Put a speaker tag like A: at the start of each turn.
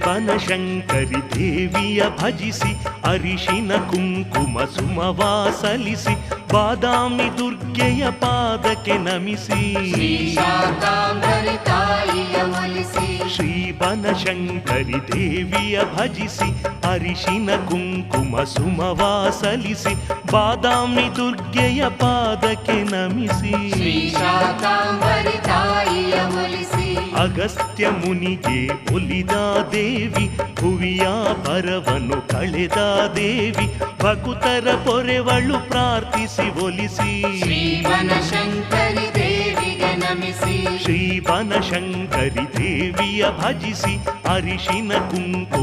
A: ಬನಶಂಕರಿ ದೇವಿಯ ಭಜಿಸಿ ಅರಿಶಿನ ಕುಂಕುಮ ಸುಮವಾಸಲಿಸಿ ಬಾದಾಮಿ ದುರ್ಗೆಯ ಪಾದಕ್ಕೆ ನಮಿಸಿ
B: ಶ್ರೀ ಶಾಕಾಂಬರಿ ತಾಯಿಯ ಒಲಿಸಿ
A: ಶ್ರೀ ಬನಶಂಕರಿ ದೇವಿಯ ಭಜಿಸಿ ಅರಿಶಿನ ಕುಂಕುಮ ಸುಮವಾಸಲಿಸಿ ಬಾದಾಮಿ ದುರ್ಗೆಯ ಪಾದಕ್ಕೆ ನಮಿಸಿ
B: ಶ್ರೀ ಶಾಕಾಂಬರಿ ತಾಯಿಯ ಒಲಿಸಿ
A: ಅಗಸ್ತ್ಯ ಮುನಿಗೆ ಒಲಿದ ದೇವಿ ಭುವಿಯ ಪರವನ್ನು ಕಳೆದ ದೇವಿ ಭಕುತರ ಪೊರೆವಳು ಪ್ರಾರ್ಥಿಸಿ ಒಲಿಸಿ
B: ಶ್ರೀ ಬನಶಂಕರಿ ದೇವಿಗೆ ನಮಿಸಿ
A: ಶ್ರೀ ಬನಶಂಕರಿ ದೇವಿಯ ಭಜಿಸಿ ಅರಿಶಿನ ಕುಂಕುಮ